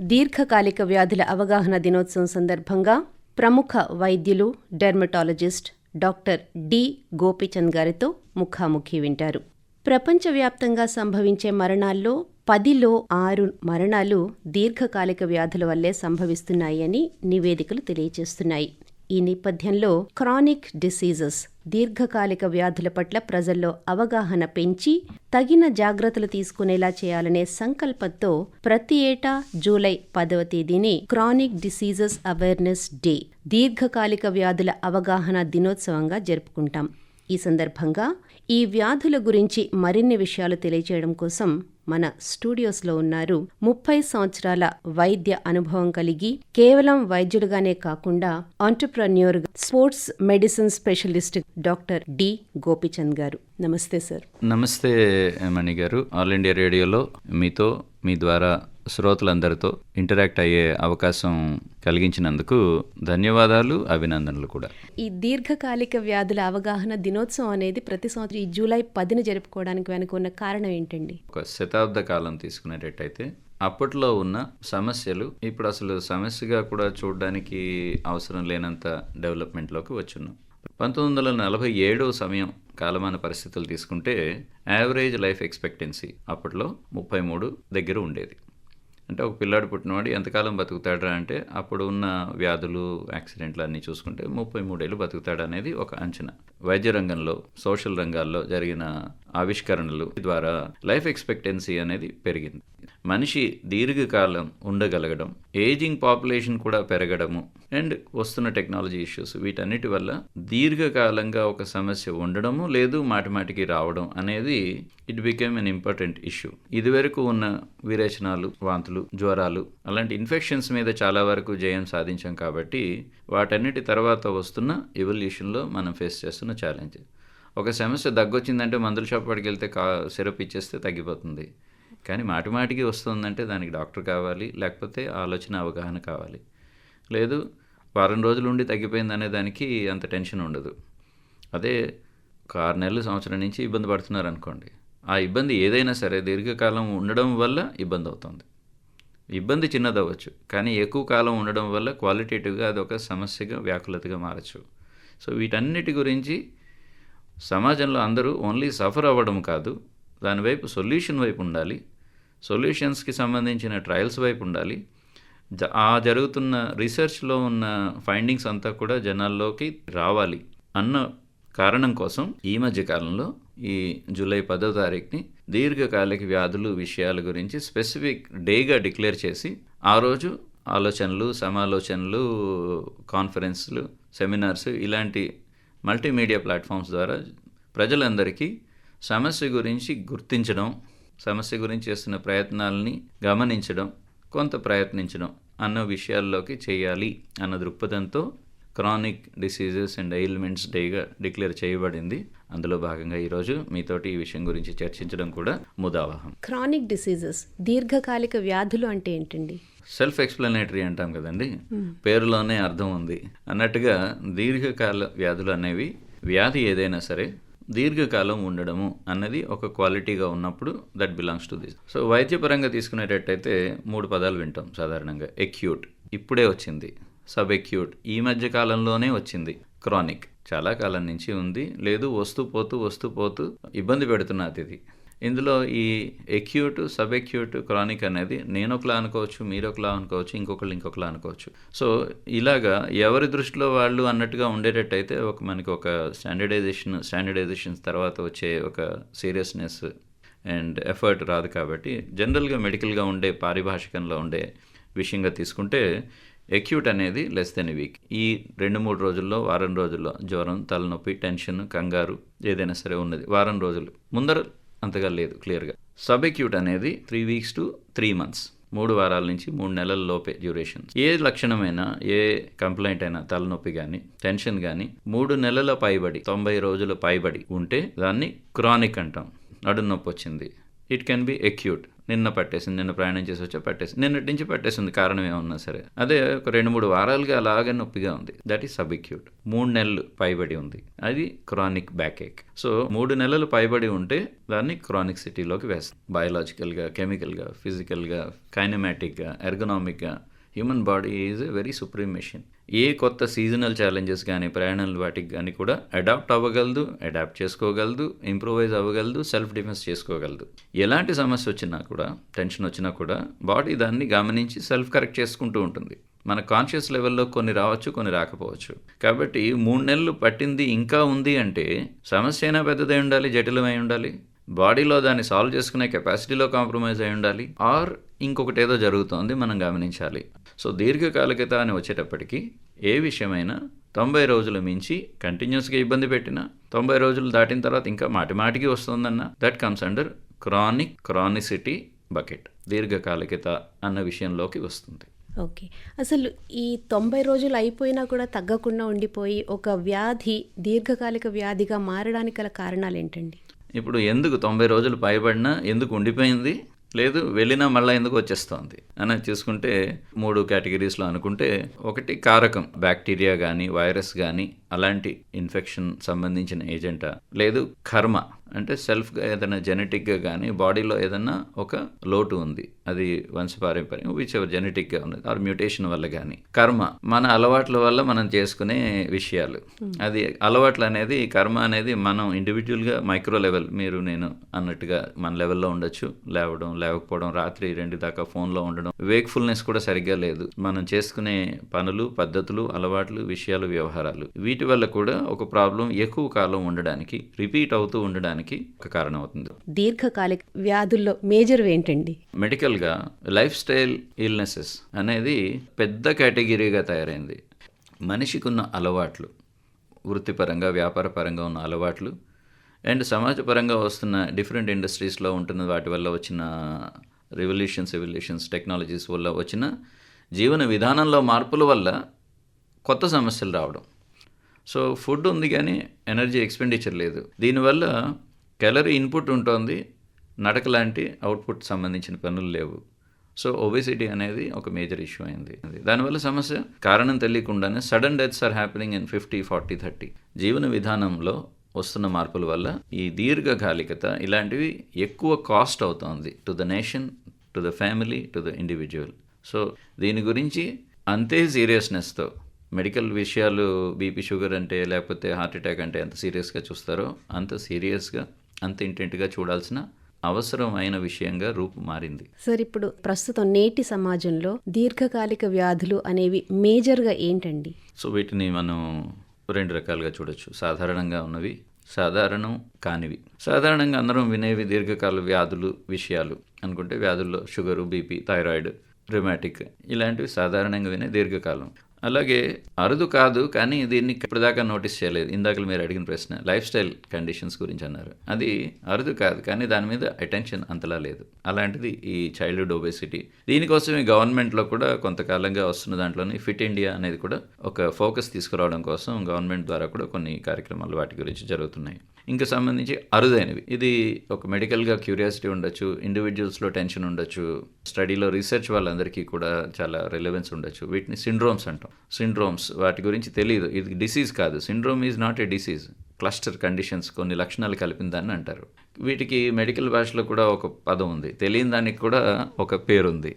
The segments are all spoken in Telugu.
దీర్ఘకాలిక వ్యాధుల అవగాహన దినోత్సవం సందర్భంగా ప్రముఖ వైద్యులు డెర్మటాలజిస్ట్ డాక్టర్ డి గోపిచంద్ గారితో ముఖాముఖి వింటారు. ప్రపంచవ్యాప్తంగా సంభవించే మరణాల్లో పదిలో ఆరు మరణాలు దీర్ఘకాలిక వ్యాధుల వల్లే సంభవిస్తున్నాయని నివేదికలు తెలియజేస్తున్నాయి. ఈ నేపథ్యంలో క్రానిక్ డిసీజెస్ దీర్ఘకాలిక వ్యాధుల పట్ల ప్రజల్లో అవగాహన పెంచి తగిన జాగ్రత్తలు తీసుకునేలా చేయాలనే సంకల్పంతో ప్రతి ఏటా జూలై పదవ తేదీని క్రానిక్ డిసీజెస్ అవేర్నెస్ డే దీర్ఘకాలిక వ్యాధుల అవగాహన దినోత్సవంగా జరుపుకుంటాం. ఈ సందర్భంగా ఈ వ్యాధుల గురించి మరిన్ని విషయాలు తెలియజేయడం కోసం మన స్టూడియోస్లో ఉన్నారు. ముప్పై సంవత్సరాల వైద్య అనుభవం కలిగి కేవలం వైద్యులుగానే కాకుండా entrepreneur sports medicine specialist doctor D Gopichand గారు. నమస్తే సార్. నమస్తే మణి గారు. ఆల్ ఇండియా రేడియోలో మీతో మీ ద్వారా శ్రోతలందరితో ఇంటరాక్ట్ అయ్యే అవకాశం కలిగించినందుకు ధన్యవాదాలు అభినందనలు కూడా. ఈ దీర్ఘకాలిక వ్యాధుల అవగాహన దినోత్సవం అనేది ప్రతి సంవత్సరం ఈ జూలై పదిన జరుపుకోవడానికి వెనుక ఉన్న కారణం ఏంటండి? ఒక శతాబ్ద కాలం తీసుకునేటట్టయితే అప్పట్లో ఉన్న సమస్యలు ఇప్పుడు అసలు సమస్యగా కూడా చూడడానికి అవసరం లేనంత డెవలప్మెంట్లోకి వచ్చున్నాం. పంతొమ్మిది వందల నలభై ఏడవ సమయం కాలమాన పరిస్థితులు తీసుకుంటే యావరేజ్ లైఫ్ ఎక్స్పెక్టెన్సీ అప్పట్లో ముప్పై మూడు దగ్గర ఉండేది. అంటే ఒక పిల్లాడు పుట్టినవాడు ఎంతకాలం బతుకుతాడా అంటే అప్పుడు ఉన్న వ్యాధులు యాక్సిడెంట్లు అన్నీ చూసుకుంటే ముప్పై మూడేళ్ళు బతుకుతాడు అనేది ఒక అంచనా. వైద్య రంగంలో సోషల్ రంగాల్లో జరిగిన ఆవిష్కరణలు ద్వారా లైఫ్ ఎక్స్పెక్టెన్సీ అనేది పెరిగింది. మనిషి దీర్ఘకాలం ఉండగలగడం ఏజింగ్ పాపులేషన్ కూడా పెరగడము అండ్ వస్తున్న టెక్నాలజీ ఇష్యూస్ వీటన్నిటి వల్ల దీర్ఘకాలంగా ఒక సమస్య ఉండడము లేదు మాటిమాటికి రావడం అనేది it became an important issue. ఇదివరకు ఉన్న విరేచనాలు వాంతులు జ్వరాలు అలాంటి ఇన్ఫెక్షన్స్ మీద చాలా వరకు జయం సాధించాం కాబట్టి వాటన్నిటి తర్వాత వస్తున్న ఎవల్యూషన్లో మనం ఫేస్ చేస్తున్న ఛాలెంజ్ ఒక సమస్య దగ్గొచ్చిందంటే మందుల షాప్ వాడికి వెళ్తే కా సిరప్ ఇచ్చేస్తే తగ్గిపోతుంది. కానీ మాటి మాటికి వస్తుందంటే దానికి డాక్టర్ కావాలి లేకపోతే ఆలోచన అవగాహన కావాలి. లేదు వారం రోజులు ఉండి తగ్గిపోయింది అనే దానికి అంత టెన్షన్ ఉండదు. అదే ఒక ఆరు నెలలు సంవత్సరం నుంచి ఇబ్బంది పడుతున్నారు అనుకోండి. ఆ ఇబ్బంది ఏదైనా సరే దీర్ఘకాలం ఉండడం వల్ల ఇబ్బంది అవుతుంది. ఇబ్బంది చిన్నదవ్వచ్చు. కానీ ఎక్కువ కాలం ఉండడం వల్ల క్వాలిటేటివ్గా అది ఒక సమస్యగా వ్యాకులతగా మారచ్చు. సో వీటన్నిటి గురించి సమాజంలో అందరూ ఓన్లీ సఫర్ అవ్వడం కాదు. దానివైపు సొల్యూషన్ వైపు ఉండాలి. సొల్యూషన్స్కి సంబంధించిన ట్రయల్స్ వైపు ఉండాలి. జ- ఆ జరుగుతున్న రీసెర్చ్లో ఉన్న ఫైండింగ్స్ అంతా కూడా జనాల్లోకి రావాలి అన్న కారణం కోసం ఈ మధ్య కాలంలో ఈ జూలై పదో తారీఖుని దీర్ఘకాలిక వ్యాధులు విషయాల గురించి స్పెసిఫిక్ డేగా డిక్లేర్ చేసి ఆ రోజు ఆలోచనలు సమాలోచనలు కాన్ఫరెన్స్లు సెమినార్స్ ఇలాంటి మల్టీమీడియా ప్లాట్ఫామ్స్ ద్వారా ప్రజలందరికీ సమస్య గురించి గుర్తించడం సమస్య గురించి చేస్తున్న ప్రయత్నాలని గమనించడం కొంత ప్రయత్నించడం అన్న విషయాల్లోకి చేయాలి అన్న దృక్పథంతో క్రానిక్ డిసీజెస్ అండ్ ఎయిల్మెంట్స్ డేగా డిక్లేర్ చేయబడింది. అందులో భాగంగా ఈరోజు మీతోటి ఈ విషయం గురించి చర్చించడం కూడా ముదావహం. క్రానిక్ డిసీజెస్ దీర్ఘకాలిక వ్యాధులు అంటే ఏంటండి? సెల్ఫ్ ఎక్స్ప్లెనేటరీ అంటాం కదండి. పేరులోనే అర్థం ఉంది. అన్నట్టుగా దీర్ఘకాల వ్యాధులు అనేవి వ్యాధి ఏదైనా సరే దీర్ఘకాలం ఉండడము అన్నది ఒక క్వాలిటీగా ఉన్నప్పుడు that belongs to this so వైద్యపరంగా తీసుకునేటట్టయితే మూడు పదాలు వింటాం సాధారణంగా. ఎక్యూట్ ఇప్పుడే వచ్చింది. సబ్ఎక్యూట్ ఈ మధ్య కాలంలోనే వచ్చింది. క్రానిక్. చాలా కాలం నుంచి ఉంది. లేదు వస్తూ పోతూ వస్తూ పోతూ ఇబ్బంది పెడుతున్నది ఇది ఇందులో ఈ ఎక్యూట్ సబ్ ఎక్యూట్ క్రానిక్ అనేది నేను ఒకలా అనుకోవచ్చు మీరు ఒకలా అనుకోవచ్చు ఇంకొకళ్ళు ఇంకొకలా అనుకోవచ్చు. సో ఇలాగా ఎవరి దృష్టిలో వాళ్ళు అన్నట్టుగా ఉండేటట్టయితే ఒక మనకి ఒక స్టాండర్డైజేషన్ స్టాండర్డైజేషన్ తర్వాత వచ్చే ఒక సీరియస్నెస్ అండ్ ఎఫర్ట్ రాదు కాబట్టి జనరల్గా మెడికల్గా ఉండే పారిభాషికంలో ఉండే విషయంగా తీసుకుంటే ఎక్యూట్ అనేది లెస్ దెన్ వీక్ ఈ రెండు మూడు రోజుల్లో వారం రోజుల్లో జ్వరం తలనొప్పి టెన్షన్ కంగారు ఏదైనా సరే ఉన్నది. వారం రోజులు. ముందర అంతగా లేదు క్లియర్గా సబ్ ఎక్యూట్ అనేది three weeks to three months మూడు వారాల నుంచి మూడు నెలల లోపే డ్యూరేషన్ ఏ లక్షణమైనా ఏ కంప్లైంట్ అయినా తలనొప్పి కానీ టెన్షన్ కానీ మూడు నెలల పైబడి తొంభై రోజుల పైబడి ఉంటే దాన్ని క్రానిక్ అంటాం. నడుము నొప్పి వచ్చింది. ఇట్ కెన్ బి ఎక్యూట్ నిన్న పట్టేసింది నిన్న ప్రయాణం చేసి వచ్చా పట్టేసింది నిన్నటి నుంచి పట్టేసింది కారణం ఏమన్నా సరే. అదే ఒక రెండు మూడు వారాలుగా అలాగే నొప్పిగా ఉంది. దట్ ఈస్ సబ్క్యూట్ మూడు నెలలు పైబడి ఉంది. అది క్రానిక్ బ్యాక్ ఏక్ సో మూడు నెలలు పైబడి ఉంటే దాన్ని క్రానిక్ సిటీలోకి వేస్తాం. బయలాజికల్గా కెమికల్గా ఫిజికల్గా కైనమాటిక్గా ఎర్గనామిక్గా human body is a very supreme machine ఏ కొత్త సీజనల్ ఛాలెంజెస్ కానీ ప్రయాణాలు వాటికి కానీ కూడా అడాప్ట్ అవ్వగలదు అడాప్ట్ చేసుకోగలదు ఇంప్రూవైజ్ అవ్వగలదు సెల్ఫ్ డిఫెన్స్ చేసుకోగలదు. ఎలాంటి సమస్య వచ్చినా కూడా టెన్షన్ వచ్చినా కూడా బాడీ దాన్ని గమనించి సెల్ఫ్ కరెక్ట్ చేసుకుంటూ ఉంటుంది. మన కాన్షియస్ లెవెల్లో కొన్ని రావచ్చు కొన్ని రాకపోవచ్చు. కాబట్టి మూడు నెలలు పట్టింది ఇంకా ఉంది అంటే సమస్య అయినా పెద్దదై ఉండాలి జటిలమై ఉండాలి. బాడీలో దాన్ని సాల్వ్ చేసుకునే కెపాసిటీలో కాంప్రమైజ్ అయి ఉండాలి. ఆర్ ఇంకొకటి ఏదో జరుగుతోంది మనం గమనించాలి. సో దీర్ఘకాలికత అని వచ్చేటప్పటికి ఏ విషయమైనా తొంభై రోజులు మించి కంటిన్యూస్గా ఇబ్బంది పెట్టినా తొంభై రోజులు దాటిన తర్వాత ఇంకా మాటిమాటికి వస్తుందన్న that comes under chronic chronicity bucket దీర్ఘకాలికత అన్న విషయంలోకి వస్తుంది. ఓకే. అసలు ఈ తొంభై రోజులు అయిపోయినా కూడా తగ్గకుండా ఉండిపోయి ఒక వ్యాధి దీర్ఘకాలిక వ్యాధిగా మారడానికి గల కారణాలు ఏంటండి ఇప్పుడు ఎందుకు తొంభై రోజులు పైబడినా ఎందుకు ఉండిపోయింది? లేదు వెళ్ళినా మళ్ళీ ఎందుకు వచ్చేస్తోంది? అని చూసుకుంటే మూడు కేటగిరీస్లో అనుకుంటే ఒకటి కారకం బ్యాక్టీరియా కానీ వైరస్ కానీ అలాంటి ఇన్ఫెక్షన్ సంబంధించిన ఏజెంటా? లేదు కర్మ. అంటే సెల్ఫ్గా ఏదైనా జెనెటిక్గా కానీ బాడీలో ఏదైనా ఒక లోటు ఉంది. అది వంశపారంపర్యం విచ్ ఎవర్ జెనెటిక్గా ఉన్నది ఆర్ మ్యూటేషన్ వల్ల కానీ కర్మ మన అలవాట్ల వల్ల మనం చేసుకునే విషయాలు. అది అలవాట్లు అనేది కర్మ అనేది మనం ఇండివిజువల్గా మైక్రో లెవెల్ మీరు నేను అన్నట్టుగా మన లెవెల్లో ఉండొచ్చు. లేవడం లేవకపోవడం రాత్రి రెండు దాకా ఫోన్లో ఉండడం వేక్ఫుల్నెస్ కూడా సరిగ్గా లేదు. మనం చేసుకునే పనులు పద్ధతులు అలవాట్లు విషయాలు వ్యవహారాలు వీటి వల్ల కూడా ఒక ప్రాబ్లం ఎక్కువ కాలం ఉండడానికి రిపీట్ అవుతూ ఉండడానికి ఒక కారణం అవుతుంది దీర్ఘకాలిక వ్యాధుల్లో మేజర్ ఏంటండి? మెడికల్గా లైఫ్ స్టైల్ ఇల్నెసెస్ అనేది పెద్ద కేటగిరీగా తయారైంది. మనిషికి ఉన్న అలవాట్లు వృత్తిపరంగా వ్యాపారపరంగా ఉన్న అలవాట్లు అండ్ సమాజపరంగా వస్తున్న డిఫరెంట్ ఇండస్ట్రీస్లో ఉంటున్న వాటి వల్ల వచ్చిన రెవల్యూషన్స్ ఎవల్యూషన్స్ టెక్నాలజీస్ వల్ల వచ్చిన జీవన విధానంలో మార్పుల వల్ల కొత్త సమస్యలు రావడం. సో ఫుడ్ ఉంది కానీ ఎనర్జీ ఎక్స్పెండిచర్ లేదు. దీనివల్ల క్యాలరీ ఇన్పుట్ ఉంటుంది నడక లాంటి అవుట్పుట్ సంబంధించిన పనులు లేవు. సో ఒబేసిటీ అనేది ఒక మేజర్ ఇష్యూ అయింది. దానివల్ల సమస్య కారణం తెలియకుండానే sudden deaths are happening in fifty forty thirty జీవన విధానంలో వస్తున్న మార్పుల వల్ల ఈ దీర్ఘకాలికత ఇలాంటివి ఎక్కువ కాస్ట్ అవుతోంది to the nation to the family to the individual so దీని గురించి అంతే సీరియస్నెస్తో మెడికల్ విషయాలు బీపీ షుగర్ అంటే లేకపోతే హార్ట్ అటాక్ అంటే ఎంత సీరియస్గా చూస్తారో అంత సీరియస్గా అంత ఇంటెంట్గా చూడాల్సిన అవసరమైన విషయంగా రూపు మారింది. సార్ ఇప్పుడు ప్రస్తుతం నేటి సమాజంలో దీర్ఘకాలిక వ్యాధులు అనేవి మేజర్గా ఏంటండి? సో వీటిని మనం రెండు రకాలుగా చూడొచ్చు. సాధారణంగా ఉన్నవి సాధారణం కానివి. సాధారణంగా అందరం వినేవి దీర్ఘకాల వ్యాధులు విషయాలు. అనుకుంటే వ్యాధుల్లో షుగరు బీపీ థైరాయిడ్ రిమాటిక్ ఇలాంటివి సాధారణంగా వినే దీర్ఘకాలం. అలాగే అరుదు కాదు కానీ దీన్ని ఇప్పటిదాకా నోటీస్ చేయలేదు. ఇందాక మీరు అడిగిన ప్రశ్న లైఫ్ స్టైల్ కండిషన్స్ గురించి అన్నారు. అది అరుదు కాదు కానీ దాని మీద అటెన్షన్ అంతలా లేదు. అలాంటిది ఈ చైల్డ్హుడ్ ఒబేసిటీ. దీనికోసమే గవర్నమెంట్లో కూడా కొంతకాలంగా వస్తున్న దాంట్లోని ఫిట్ ఇండియా అనేది కూడా ఒక ఫోకస్ తీసుకురావడం కోసం గవర్నమెంట్ ద్వారా కూడా కొన్ని కార్యక్రమాలు వాటి గురించి జరుగుతున్నాయి. ఇంకా సంబంధించి అరుదైనవి. ఇది ఒక మెడికల్గా క్యూరియాసిటీ ఉండొచ్చు ఇండివిజువల్స్లో టెన్షన్ ఉండొచ్చు స్టడీలో రీసెర్చ్ వాళ్ళందరికీ కూడా చాలా రిలవెన్స్ ఉండొచ్చు. వీటిని సిండ్రోమ్స్ అంటాం. సిండ్రోమ్స్ వాటి గురించి తెలియదు ఇది డిసీజ్ కాదు. Syndrome is not a disease. Cluster conditions కొన్ని లక్షణాలు కలిపిన దాన్ని అంటారు. వీటికి మెడికల్ భాషలో కూడా ఒక పదం ఉంది. తెలియని దానికి కూడా ఒక పేరుంది.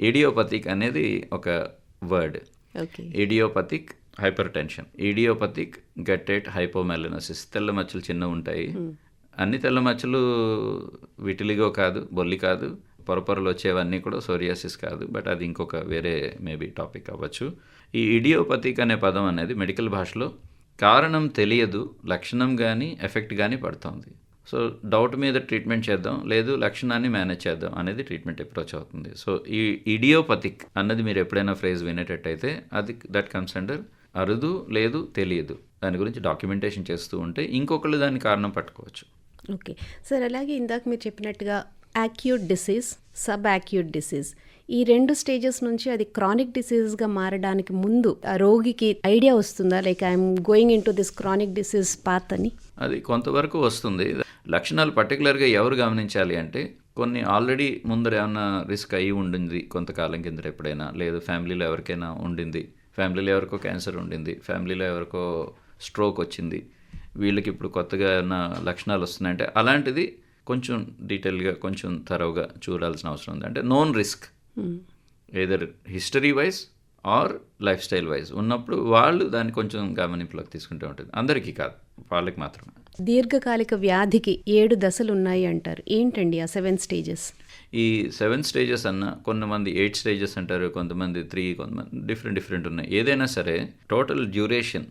ఇడియోపతిక్ అనేది ఒక word. Idiopathic hypertension idiopathic guttate hypomelanosis. తెల్ల మచ్చలు చిన్న ఉంటాయి. అన్ని తెల్ల మచ్చలు విటిలిగో కాదు బొల్లి కాదు పొరపొరలు వచ్చేవన్నీ కూడా సోరియాసిస్ కాదు. బట్ అది ఇంకొక వేరే మేబీ టాపిక్ అవ్వచ్చు. ఈ ఇడియోపతిక్ అనే పదం అనేది మెడికల్ భాషలో కారణం తెలియదు లక్షణం కానీ ఎఫెక్ట్ కానీ పడుతుంది. సో డౌట్ మీద ట్రీట్మెంట్ చేద్దాం లేదు లక్షణాన్ని మేనేజ్ చేద్దాం అనేది ట్రీట్మెంట్ అప్రోచ్ అవుతుంది. సో ఈ ఇడియోపతిక్ అన్నది మీరు ఎప్పుడైనా ఫ్రేజ్ వినేటట్టయితే అది దట్ కమ్స్ అండర్ అరుదు లేదు తెలియదు. దాని గురించి డాక్యుమెంటేషన్ చేస్తూ ఉంటే ఇంకొకళ్ళు దాని కారణం పట్టుకోవచ్చు. ఓకే. సార్ అలాగే ఇందాక మీరు చెప్పినట్టుగా acute disease sub acute disease ఈ రెండు స్టేజెస్ నుంచి అది క్రానిక్ డిసీజ్గా మారడానికి ముందు ఆ రోగికి ఐడియా వస్తుందా? Like I'm going into this chronic disease path అని. అది కొంతవరకు వస్తుంది. లక్షణాలు పర్టికులర్గా ఎవరు గమనించాలి అంటే కొన్ని ఆల్రెడీ ముందర ఏమన్నా రిస్క్ అయ్యి ఉండింది కొంతకాలం కిందట ఎప్పుడైనా లేదు ఫ్యామిలీలో ఎవరికైనా ఉండింది ఫ్యామిలీలో ఎవరికో క్యాన్సర్ ఉండింది ఫ్యామిలీలో ఎవరికో స్ట్రోక్ వచ్చింది వీళ్ళకి ఇప్పుడు కొత్తగా ఏమైనా లక్షణాలు వస్తున్నాయంటే అలాంటిది కొంచెం డీటెయిల్గా కొంచెం తరవుగా చూడాల్సిన అవసరం ఉంది. అంటే known risk either history wise or lifestyle wise ఉన్నప్పుడు వాళ్ళు దాన్ని కొంచెం గమనింపులోకి తీసుకుంటూ ఉంటుంది. అందరికీ కాదు వాళ్ళకి మాత్రమే. దీర్ఘకాలిక వ్యాధికి ఏడు దశలు ఉన్నాయి అంటారు. ఏంటండి ఆ సెవెన్ స్టేజెస్? ఈ సెవెన్ స్టేజెస్ అన్న కొంతమంది ఎయిట్ స్టేజెస్ అంటారు కొంతమంది త్రీ కొంతమంది డిఫరెంట్ డిఫరెంట్ ఉన్నాయి. ఏదైనా సరే టోటల్ డ్యూరేషన్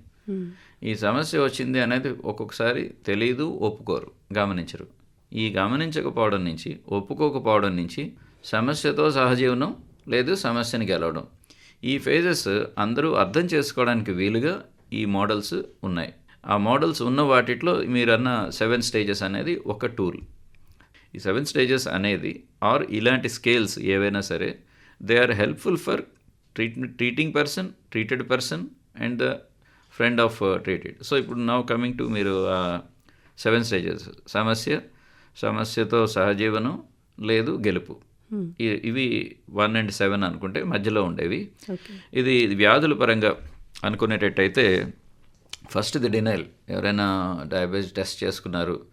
ఈ సమస్య వచ్చింది అనేది ఒక్కొక్కసారి తెలియదు ఒప్పుకోరు గమనించరు. ఈ గమనించకపోవడం నుంచి ఒప్పుకోకపోవడం నుంచి సమస్యతో సహజీవనం లేదు సమస్యని గెలవడం. ఈ ఫేజెస్ అందరూ అర్థం చేసుకోవడానికి వీలుగా ఈ మోడల్స్ ఉన్నాయి. ఆ మోడల్స్ ఉన్న వాటిలో మీరన్న సెవెన్ స్టేజెస్ అనేది ఒక టూల్ ఈ సెవెన్ స్టేజెస్ అనేది ఆర్ ఇలాంటి స్కేల్స్ ఏవైనా సరే they are helpful for treat treating person treated person and the friend of treated. So ఇప్పుడు నౌ కమింగ్ టు మీరు సెవెన్ స్టేజెస్. సమస్య సమస్యతో సహజీవనం లేదు గెలుపు. ఇ- ఇవి వన్ అండ్ సెవెన్ అనుకుంటే మధ్యలో ఉండేవి. ఇది వ్యాధుల పరంగా అనుకునేటట్టయితే ఫస్ట్ ది డినైల్. ఎవరైనా డయాబెటీస్ టెస్ట్ చేసుకున్నారు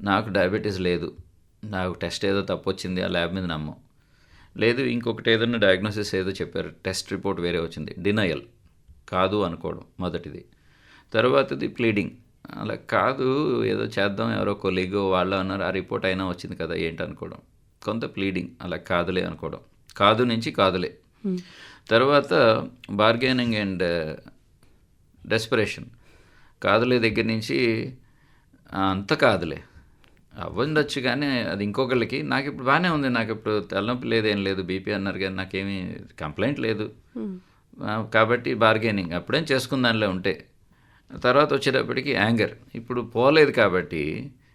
నాకు డయాబెటీస్ లేదు నాకు టెస్ట్ ఏదో తప్పు వచ్చింది ఆ ల్యాబ్ మీద నమ్మం. లేదు ఇంకొకటి ఏదైనా డయాగ్నోసిస్ ఏదో చెప్పారు టెస్ట్ రిపోర్ట్ వేరే వచ్చింది. డినయల్ కాదు అనుకోవడం మొదటిది. తర్వాతది ప్లీడింగ్ అలా కాదు ఏదో చేద్దాం ఎవరో కొలీగో వాళ్ళు అన్నారు ఆ రిపోర్ట్ అయినా వచ్చింది కదా ఏంటి అనుకోవడం. కొంత ప్లీడింగ్ అలా కాదులే అనుకోవడం. కాదు నుంచి కాదులే. తర్వాత బార్గెనింగ్ అండ్ డెస్పరేషన్ కాదులే దగ్గర నుంచి "ఆ, అంత కాదులే. అవ్వండొచ్చు కానీ అది ఇంకొకళ్ళకి. నాకు ఇప్పుడు బాగానే ఉంది. నాకు ఇప్పుడు తలనొప్పి లేదు ఏం లేదు. బీపీ అన్నారు కానీ నాకేమీ కంప్లైంట్ లేదు. కాబట్టి బార్గెనింగ్. అప్పుడేం చేసుకుందానిలో ఉంటే. తర్వాత వచ్చేటప్పటికి యాంగర్. ఇప్పుడు పోలేదు కాబట్టి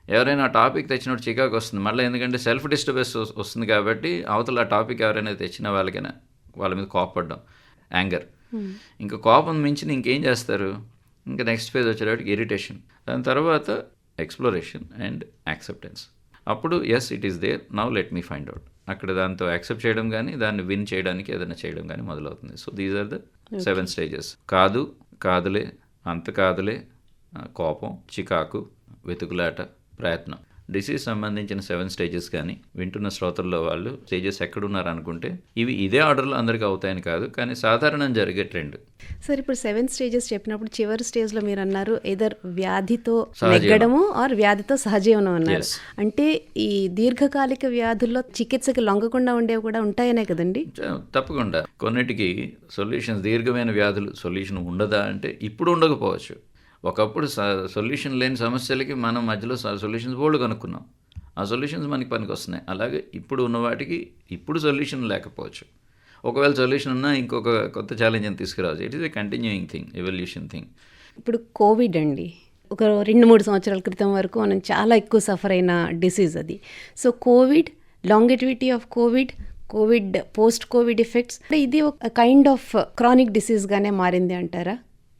ఎవరైనా టాపిక్ తెచ్చినప్పుడు చికాకు వస్తుంది. మళ్ళీ ఎందుకంటే సెల్ఫ్ డిస్టర్బెన్స్ వస్తుంది కాబట్టి అవతల ఆ టాపిక్ ఎవరైనా తెచ్చిన వాళ్ళకైనా వాళ్ళ మీద కోపపడడం. యాంగర్. ఇంకా కోపం మించి ఇంకేం చేస్తారు? ఇంకా నెక్స్ట్ ఫేజ్ వచ్చేటప్పటికి ఇరిటేషన్. దాని తర్వాత ఎక్స్ప్లోరేషన్ అండ్ యాక్సెప్టెన్స్ అప్పుడు yes it is there now let me find out అక్కడ దాంతో యాక్సెప్ట్ చేయడం కానీ దాన్ని విన్ చేయడానికి ఏదైనా చేయడం కానీ మొదలవుతుంది. So these are the seven stages కాదు కాదులే అంత కాదులే కోపం చికాకు వెతుకులాట ప్రయత్నం. డిసీజ్ సంబంధించిన సెవెన్ స్టేజెస్ కానీ వింటున్న శ్రోతల్లో వాళ్ళు స్టేజెస్ ఎక్కడున్నారు అనుకుంటే ఇవి ఇదే ఆర్డర్లో అందరికీ అవుతాయని కాదు కానీ సాధారణం జరిగే ట్రెండ్ సార్ ఇప్పుడు సెవెన్ స్టేజెస్ చెప్పినప్పుడు చివరి స్టేజ్లో మీరు అన్నారు ఏదర్ వ్యాధితో. నెగ్గడము ఆర్ వ్యాధితో సహజీవనం అన్నారు. అంటే ఈ దీర్ఘకాలిక వ్యాధుల్లో చికిత్సకి లొంగకుండా ఉండేవి కూడా ఉంటాయనే కదండి? తప్పకుండా. కొన్నిటికి సొల్యూషన్స్ దీర్ఘమైన వ్యాధులు సొల్యూషన్ ఉండదా అంటే ఇప్పుడు ఉండకపోవచ్చు. ఒకప్పుడు సొల్యూషన్ లేని సమస్యలకి మనం మధ్యలో సొల్యూషన్స్ బోల్డ్ కనుక్కున్నాం. ఆ సొల్యూషన్స్ మనకి పనికి వస్తున్నాయి అలాగే ఇప్పుడు ఉన్న వాటికి ఇప్పుడు సొల్యూషన్ లేకపోవచ్చు. ఒకవేళ సొల్యూషన్ ఉన్నా ఇంకొక కొత్త ఛాలెంజ్ అని తీసుకురావచ్చు. It is a continuing thing evolution thing ఇప్పుడు కోవిడ్ అండి. ఒక రెండు మూడు సంవత్సరాల క్రితం వరకు మనం చాలా ఎక్కువ సఫర్ అయిన డిసీజ్ అది. So COVID longevity of COVID COVID post COVID effects. ఇది ఒక కైండ్ ఆఫ్ క్రానిక్ డిసీజ్గానే మారింది అంటారా?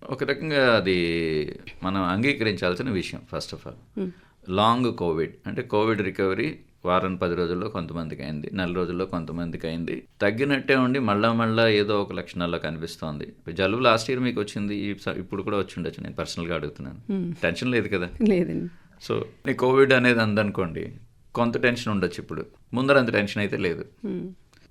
ఒక రకంగా అది మనం అంగీకరించాల్సిన విషయం first of all long COVID అంటే కోవిడ్ రికవరీ వారం పది రోజుల్లో కొంతమందికి అయింది నెల రోజుల్లో కొంతమందికి అయింది. తగ్గినట్టే ఉండి మళ్ళా మళ్ళా ఏదో ఒక లక్షణాల్లో కనిపిస్తోంది. జలుబు లాస్ట్ ఇయర్ మీకు వచ్చింది ఇప్పుడు కూడా వచ్చి ఉండొచ్చు నేను పర్సనల్గా అడుగుతున్నాను. టెన్షన్ లేదు కదా? లేదండి. సో ఈ కోవిడ్ అనేది అందనుకోండి కొంత టెన్షన్ ఉండొచ్చు ఇప్పుడు. ముందర అంత టెన్షన్ అయితే లేదు.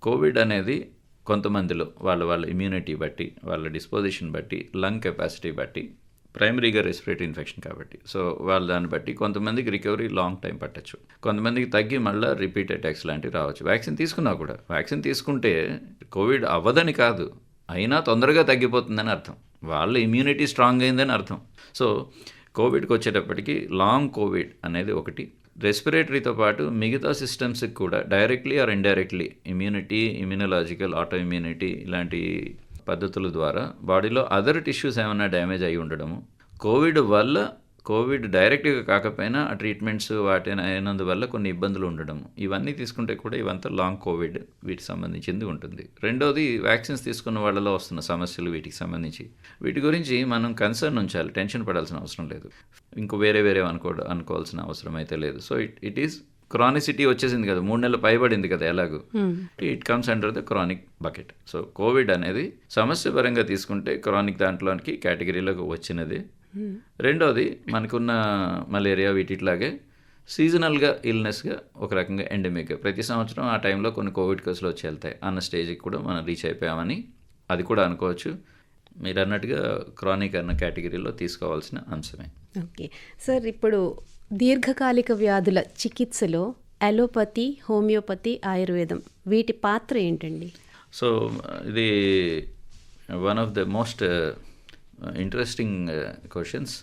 కోవిడ్ అనేది కొంతమందిలో వాళ్ళ వాళ్ళ ఇమ్యూనిటీ బట్టి వాళ్ళ డిస్పోజిషన్ బట్టి లంగ్ కెపాసిటీ బట్టి ప్రైమరీగా రెస్పిరేటరీ ఇన్ఫెక్షన్ కాబట్టి. సో వాళ్ళ దాన్ని బట్టి కొంతమందికి రికవరీ లాంగ్ టైం పట్టచ్చు. కొంతమందికి తగ్గి మళ్ళీ రిపీట్ అటాక్స్ లాంటివి రావచ్చు. వ్యాక్సిన్ తీసుకున్నా కూడా. వ్యాక్సిన్ తీసుకుంటే కోవిడ్ అవ్వదని కాదు. అయినా తొందరగా తగ్గిపోతుందని అర్థం. వాళ్ళ ఇమ్యూనిటీ స్ట్రాంగ్ అయిందని అర్థం. సో కోవిడ్కి వచ్చేటప్పటికి లాంగ్ కోవిడ్ అనేది ఒకటి. రెస్పిరేటరీతో పాటు మిగతా సిస్టమ్స్కి కూడా directly or indirectly immunity immunological autoimmunity ఇలాంటి పద్ధతుల ద్వారా బాడీలో అదర్ టిష్యూస్ ఏమైనా డ్యామేజ్ అయి ఉండడము. కోవిడ్ వల్ల కోవిడ్ డైరెక్ట్గా కాకపోయినా ఆ ట్రీట్మెంట్స్ వాటి అయినందువల్ల కొన్ని ఇబ్బందులు ఉండడం. ఇవన్నీ తీసుకుంటే కూడా ఇవంతా లాంగ్ కోవిడ్ వీటికి సంబంధించింది ఉంటుంది. రెండోది వ్యాక్సిన్స్ తీసుకున్న వాళ్ళలో వస్తున్న సమస్యలు వీటికి సంబంధించి. వీటి గురించి మనం కన్సర్న్ ఉంచాలి టెన్షన్ పడాల్సిన అవసరం లేదు. ఇంకో వేరే వేరే అనుకో అనుకోవాల్సిన అవసరం అయితే లేదు. So it it is chronicity వచ్చేసింది కదా మూడు నెలలు పైబడింది కదా ఎలాగో. It comes under the chronic bucket. So COVID అనేది సమస్య పరంగా తీసుకుంటే క్రానిక్ దాంట్లోనికి కేటగిరీలోకి వచ్చినది. రెండోది మనకున్న మలేరియా వీటిట్లాగే సీజనల్గా ఇల్నెస్గా ఒక రకంగా ఎండమిక్ ప్రతి సంవత్సరం ఆ టైంలో కొన్ని కోవిడ్ కేసులు వచ్చి వెళ్తాయి అన్న స్టేజ్కి కూడా మనం రీచ్ అయిపోయామని అది కూడా అనుకోవచ్చు. మీరు అన్నట్టుగా క్రానిక్ అన్న కేటగిరీలో తీసుకోవాల్సిన అంశమే. ఓకే. సార్ ఇప్పుడు దీర్ఘకాలిక వ్యాధుల చికిత్సలో అలోపతి హోమియోపతి ఆయుర్వేదం వీటి పాత్ర ఏంటండి? సో ఇది one of the most interesting questions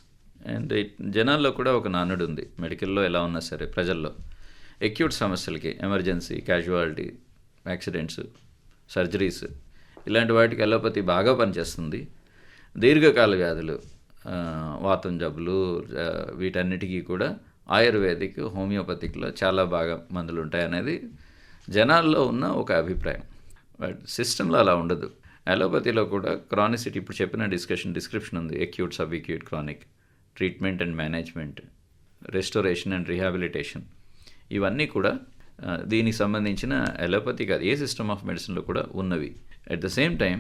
and జనాల్లో కూడా ఒక నానుడు ఉంది. మెడికల్లో ఎలా ఉన్నా సరే ప్రజల్లో. ఎక్యూట్ సమస్యలకి ఎమర్జెన్సీ క్యాజువాలిటీ యాక్సిడెంట్స్ సర్జరీస్ ఇలాంటి వాటికి అలోపతి బాగా పనిచేస్తుంది. దీర్ఘకాల వ్యాధులు వాతం జబ్బులు వీటన్నిటికీ కూడా ఆయుర్వేదిక్ హోమియోపతిక్లో చాలా బాగా మందులు ఉంటాయనేది జనాల్లో ఉన్న ఒక అభిప్రాయం. బట్ సిస్టంలో అలా ఉండదు. అలోపతిలో కూడా క్రానిసిటీ ఇప్పుడు చెప్పిన డిస్కషన్ డిస్క్రిప్షన్ ఉంది. Acute sub acute chronic treatment and management restoration and rehabilitation ఇవన్నీ కూడా దీనికి సంబంధించిన అలోపతి కాదు ఏ సిస్టమ్ ఆఫ్ మెడిసిన్లో కూడా ఉన్నవి. అట్ ద సేమ్ టైం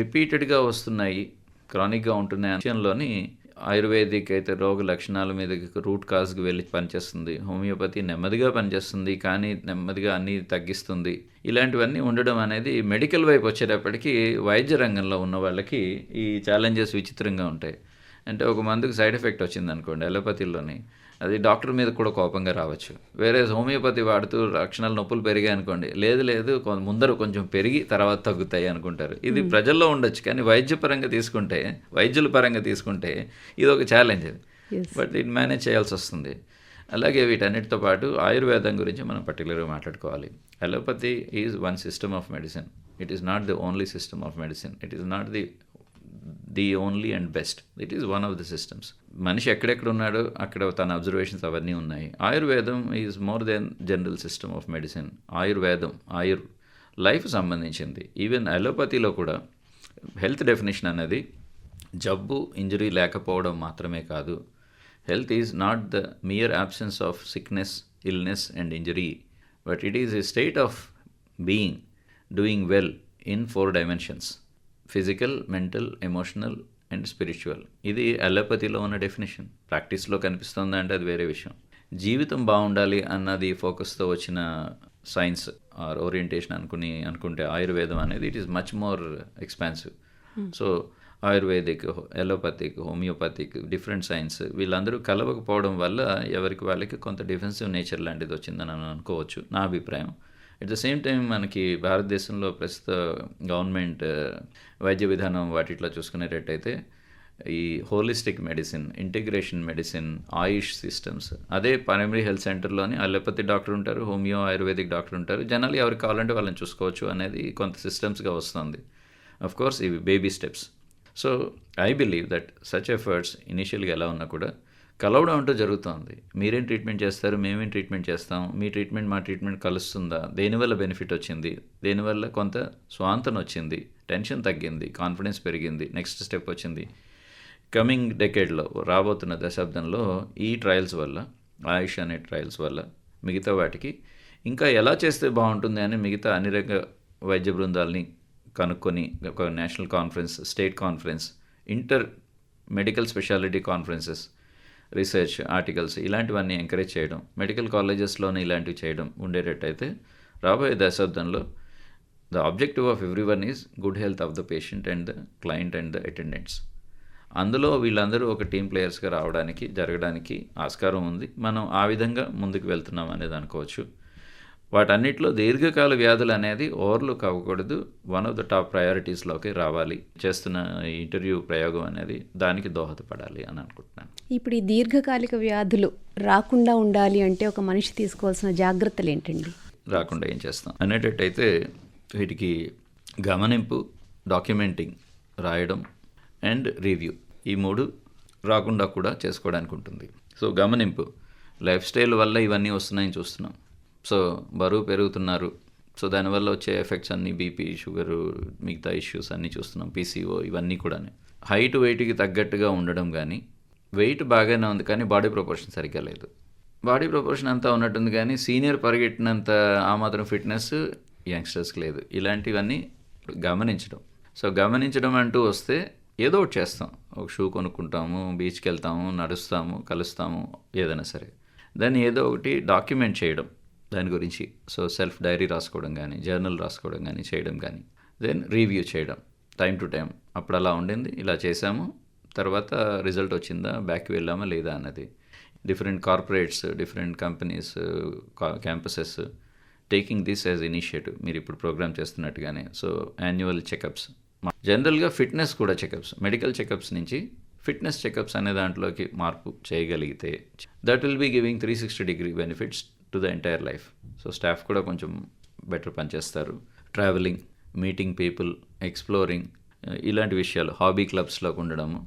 రిపీటెడ్గా వస్తున్నాయి క్రానిక్గా ఉంటున్న అంశంలోని ఆయుర్వేదిక్ అయితే రోగ లక్షణాల మీద రూట్ కాజ్కి వెళ్ళి పనిచేస్తుంది. హోమియోపతి నెమ్మదిగా పనిచేస్తుంది కానీ నెమ్మదిగా అన్నీ తగ్గిస్తుంది. ఇలాంటివన్నీ ఉండడం అనేది మెడికల్ వైపు వచ్చేటప్పటికి వైద్య రంగంలో ఉన్న వాళ్ళకి ఈ ఛాలెంజెస్ విచిత్రంగా ఉంటాయి. అంటే ఒక మందుకు సైడ్ ఎఫెక్ట్ వచ్చింది అనుకోండి అలోపతిలోని అది డాక్టర్ మీద కూడా కోపంగా రావచ్చు. వేరే హోమియోపతి వాడుతూ లక్షణాలు నొప్పులు పెరిగాయి అనుకోండి లేదు లేదు ముందర కొంచెం పెరిగి తర్వాత తగ్గుతాయి అనుకుంటారు. ఇది ప్రజల్లో ఉండొచ్చు కానీ వైద్య పరంగా తీసుకుంటే వైద్యుల పరంగా తీసుకుంటే ఇది ఒక ఛాలెంజ్ ఇది Yes. బట్ ఇది మేనేజ్ చేయాల్సి వస్తుంది. అలాగే వీటన్నిటితో పాటు ఆయుర్వేదం గురించి మనం పర్టికులర్గా మాట్లాడుకోవాలి. Allopathy is one system of medicine it is not the only system of medicine it is not the the only and best. It is one of the systems మనిషి ఎక్కడెక్కడ ఉన్నాడో అక్కడ తన అబ్జర్వేషన్స్ అవన్నీ ఉన్నాయి. ఆయుర్వేదం is more than general system of medicine ఆయుర్వేదం ఆయుర్ లైఫ్ సంబంధించింది. ఈవెన్ అలోపతిలో కూడా హెల్త్ డెఫినేషన్ అనేది జబ్బు ఇంజరీ లేకపోవడం మాత్రమే కాదు. Health is not the mere absence of sickness illness and injury but it is a state of being doing well in four dimensions physical mental emotional and spiritual. ఇది అలోపతిలో ఉన్న డెఫినేషన్. ప్రాక్టీస్లో కనిపిస్తుందా అంటే అది వేరే విషయం. జీవితం బాగుండాలి అన్నది ఫోకస్తో వచ్చిన సైన్స్ ఆర్ ఓరియంటేషన్ అనుకుని అనుకుంటే ఆయుర్వేదం అనేది it is much more expansive. So Ayurvedic allopathic homeopathic different science వీళ్ళందరూ కలవకపోవడం వల్ల ఎవరికి వాళ్ళకి కొంత డిఫెన్సివ్ నేచర్ లాంటిది వచ్చిందని అని అనుకోవచ్చు నా అభిప్రాయం. ఎట్ ద సేమ్ టైం మనకి భారతదేశంలో ప్రస్తుత గవర్నమెంట్ వైద్య విధానం వాటిట్లో చూసుకునేటట్టయితే ఈ holistic medicine integration medicine AYUSH systems అదే ప్రైమరీ హెల్త్ సెంటర్లోని అలోపతి డాక్టర్ ఉంటారు హోమియో ఆయుర్వేదిక్ డాక్టర్ ఉంటారు. జనాలు ఎవరికి కావాలంటే వాళ్ళని చూసుకోవచ్చు అనేది కొంత సిస్టమ్స్గా వస్తుంది. అఫ్ కోర్స్ ఇవి baby steps so I believe that such efforts ఇనిషియల్గా ఎలా ఉన్నా కూడా కలవడం అంటూ జరుగుతోంది. మీరేం ట్రీట్మెంట్ చేస్తారు? మేమేం ట్రీట్మెంట్ చేస్తాం? మీ ట్రీట్మెంట్ మా ట్రీట్మెంట్ కలుస్తుందా? దేనివల్ల బెనిఫిట్ వచ్చింది? దేనివల్ల కొంత స్వాంతన వచ్చింది? టెన్షన్ తగ్గింది. కాన్ఫిడెన్స్ పెరిగింది. నెక్స్ట్ స్టెప్ వచ్చింది. కమింగ్ డెకేడ్లో రాబోతున్న దశాబ్దంలో ఈ ట్రయల్స్ వల్ల ఆయుష్ అనే ట్రయల్స్ వల్ల మిగతా వాటికి ఇంకా ఎలా చేస్తే బాగుంటుంది అని మిగతా అన్ని రకాల వైద్య బృందాలని కనుక్కొని ఒక national conference state conference inter medical speciality conferences research articles ఇలాంటివన్నీ ఎంకరేజ్ చేయడం మెడికల్ కాలేజెస్లోనే ఇలాంటివి చేయడం ఉండేటట్టయితే రాబోయే దశాబ్దంలో the objective of everyone is good health of the patient and the client and the attendants. అందులో వీళ్ళందరూ ఒక టీం ప్లేయర్స్గా రావడానికి జరగడానికి ఆస్కారం ఉంది. మనం ఆ విధంగా ముందుకు వెళ్తున్నాం అనేది అనుకోవచ్చు. వాటన్నిటిలో దీర్ఘకాల వ్యాధులు అనేది ఓవర్లుక్ అవ్వకూడదు. వన్ ఆఫ్ ద టాప్ ప్రయారిటీస్లోకి రావాలి. చేస్తున్న ఇంటర్వ్యూ ప్రయోగం అనేది దానికి దోహదపడాలి అని అనుకుంటున్నాను. ఇప్పుడు ఈ దీర్ఘకాలిక వ్యాధులు రాకుండా ఉండాలి అంటే ఒక మనిషి తీసుకోవాల్సిన జాగ్రత్తలు ఏంటండి? రాకుండా ఏం చేస్తాం? అనేటట్టయితే వీటికి గమనింపు డాక్యుమెంటింగ్ రాయడం అండ్ రివ్యూ ఈ మూడు రాకుండా కూడా చేసుకోవడానికి ఉంటుంది. సో గమనింపు. లైఫ్ స్టైల్ వల్ల ఇవన్నీ వస్తున్నాయని చూస్తున్నాం. సో బరువు పెరుగుతున్నారు. సో దానివల్ల వచ్చే ఎఫెక్ట్స్ అన్నీ బీపీ షుగరు మిగతా ఇష్యూస్ అన్నీ చూస్తున్నాం పీసీఓ ఇవన్నీ కూడా హైట్ వెయిట్కి తగ్గట్టుగా ఉండడం కానీ వెయిట్ బాగానే ఉంది కానీ బాడీ ప్రపోర్షన్ సరిగ్గా లేదు. బాడీ ప్రపోర్షన్ అంతా ఉన్నట్టుంది కానీ సీనియర్ పరిగెట్టినంత ఆ మాత్రం ఫిట్నెస్ యంగ్స్టర్స్కి లేదు. ఇలాంటివన్నీ గమనించడం. సో గమనించడం అంటూ వస్తే ఏదో ఒకటి చేస్తాం. ఒక షూ కొనుక్కుంటాము బీచ్కి వెళ్తాము నడుస్తాము కలుస్తాము ఏదైనా సరే. దాన్ని ఏదో ఒకటి డాక్యుమెంట్ చేయడం. దాని గురించి. సో సెల్ఫ్ డైరీ రాసుకోవడం కానీ జర్నల్ రాసుకోవడం కానీ చేయడం కానీ దెన్ రివ్యూ చేయడం టైం టు టైం అప్పుడు అలా ఉండింది ఇలా చేసాము. తర్వాత రిజల్ట్ వచ్చిందా బ్యాక్ వెళ్ళామా లేదా అన్నది. Different corporates different companies campuses taking this as initiative. మీరు ఇప్పుడు ప్రోగ్రామ్ చేస్తున్నట్టుగానే. So annual checkups. జనరల్గా ఫిట్నెస్ కూడా చెకప్స్. మెడికల్ చెకప్స్ నుంచి ఫిట్నెస్ చెకప్స్ అనే దాంట్లోకి మార్పు చేయగలిగితే that will be giving three sixty degree benefits to the entire life so staff కూడా కొంచెం బెటర్ పనిచేస్తారు ట్రావెలింగ్ మీటింగ్ పీపుల్ ఎక్స్ప్లోరింగ్ ఇలాంటి విషయాలు హాబీ క్లబ్స్లోకి ఉండడము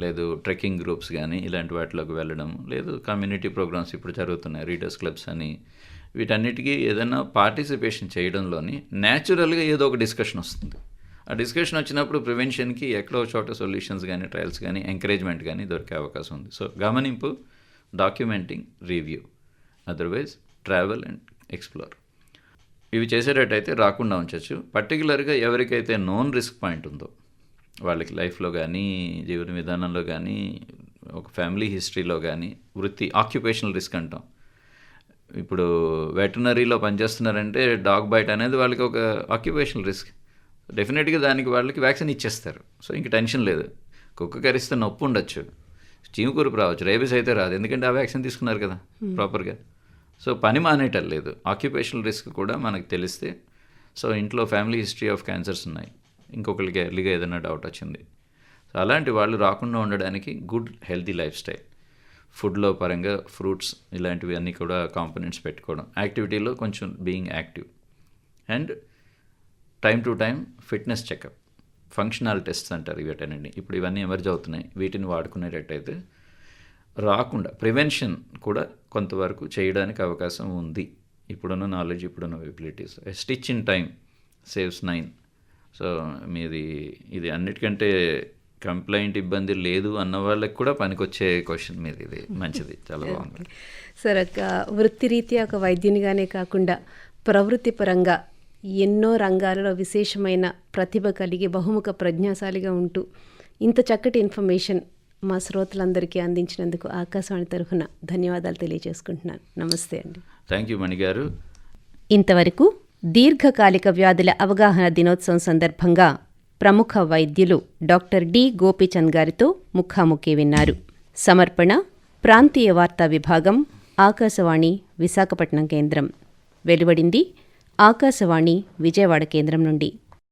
లేదు ట్రెక్కింగ్ గ్రూప్స్ కానీ ఇలాంటి వాటిలోకి వెళ్ళడం లేదు కమ్యూనిటీ ప్రోగ్రామ్స్ ఇప్పుడు జరుగుతున్నాయి రీడర్స్ క్లబ్స్ అని వీటన్నిటికీ ఏదైనా పార్టిసిపేషన్ చేయడంలోని న్యాచురల్గా ఏదో ఒక డిస్కషన్ వస్తుంది. ఆ డిస్కషన్ వచ్చినప్పుడు ప్రివెన్షన్కి ఎక్కడో చోట సొల్యూషన్స్ కానీ ట్రయల్స్ కానీ ఎంకరేజ్మెంట్ కానీ దొరికే అవకాశం ఉంది. So గమనింపు documenting review otherwise travel and explore. ఇవి చేసేటట్టయితే రాకుండా ఉంచవచ్చు పర్టికులర్గా ఎవరికైతే నోన్ రిస్క్ పాయింట్ ఉందో వాళ్ళకి లైఫ్లో కానీ జీవన విధానంలో కానీ ఒక ఫ్యామిలీ హిస్టరీలో కానీ వృత్తి ఆక్యుపేషనల్ రిస్క్ అంటాం. ఇప్పుడు వెటనరీలో పనిచేస్తున్నారంటే డాగ్ బైట్ అనేది వాళ్ళకి ఒక ఆక్యుపేషనల్ రిస్క్. డెఫినెట్గా దానికి వాళ్ళకి వ్యాక్సిన్ ఇచ్చేస్తారు. సో ఇంక టెన్షన్ లేదు. కుక్క కరిస్తే నొప్పి ఉండొచ్చు. చీము కురుపు రావచ్చు. రేబీస్ అయితే రాదు. ఎందుకంటే ఆ వ్యాక్సిన్ తీసుకున్నారు కదా ప్రాపర్గా. సో పని మానేయటం లేదు ఆక్యుపేషనల్ రిస్క్ కూడా మనకు తెలిస్తే సో ఇంట్లో ఫ్యామిలీ హిస్టరీ ఆఫ్ క్యాన్సర్స్ ఉన్నాయి. ఇంకొకరికి ఎర్లీగా ఏదైనా డౌట్ వచ్చింది. సో అలాంటి వాళ్ళు రాకుండా ఉండడానికి గుడ్ హెల్తీ లైఫ్ స్టైల్ ఫుడ్లో పరంగా ఫ్రూట్స్ ఇలాంటివి అన్నీ కూడా కాంపనెంట్స్ పెట్టుకోవడం. యాక్టివిటీలో కొంచెం being active and time to time fitness checkup functional tests అంటారు వీటనండి ఇప్పుడు ఇవన్నీ ఎమర్జ్ అవుతున్నాయి. వీటిని వాడుకునేటట్టయితే రాకుండా ప్రివెన్షన్ కూడా కొంతవరకు చేయడానికి అవకాశం ఉంది. ఇప్పుడున్న నాలెడ్జ్ ఇప్పుడున్న abilities stitch in time saves nine so మీది ఇది అన్నిటికంటే కంప్లైంట్ ఇబ్బంది లేదు అన్న వాళ్ళకి కూడా పనికొచ్చే క్వశ్చన్ మీది ఇది మంచిది. చాలా బాగుంది. సార్ ఒక వృత్తిరీత్యా ఒక వైద్యునిగానే కాకుండా ప్రవృత్తి పరంగా ఎన్నో రంగాలలో విశేషమైన ప్రతిభ కలిగి బహుముఖ ప్రజ్ఞాశాలిగా ఉంటూ ఇంత చక్కటి ఇన్ఫర్మేషన్ మా శ్రోతలందరికీ అందించినందుకు ఆకాశవాణి తరఫున ధన్యవాదాలు తెలియజేసుకుంటున్నాను. నమస్తే అండి. థ్యాంక్ యూ మణిగారు ఇంతవరకు దీర్ఘకాలిక వ్యాధుల అవగాహన దినోత్సవం సందర్భంగా ప్రముఖ వైద్యులు డాక్టర్ డి గోపీచంద్ గారితో ముఖాముఖి విన్నారు. సమర్పణ ప్రాంతీయ వార్తా విభాగం ఆకాశవాణి విశాఖపట్నం కేంద్రం. వెలువడింది ఆకాశవాణి విజయవాడ కేంద్రం నుండి.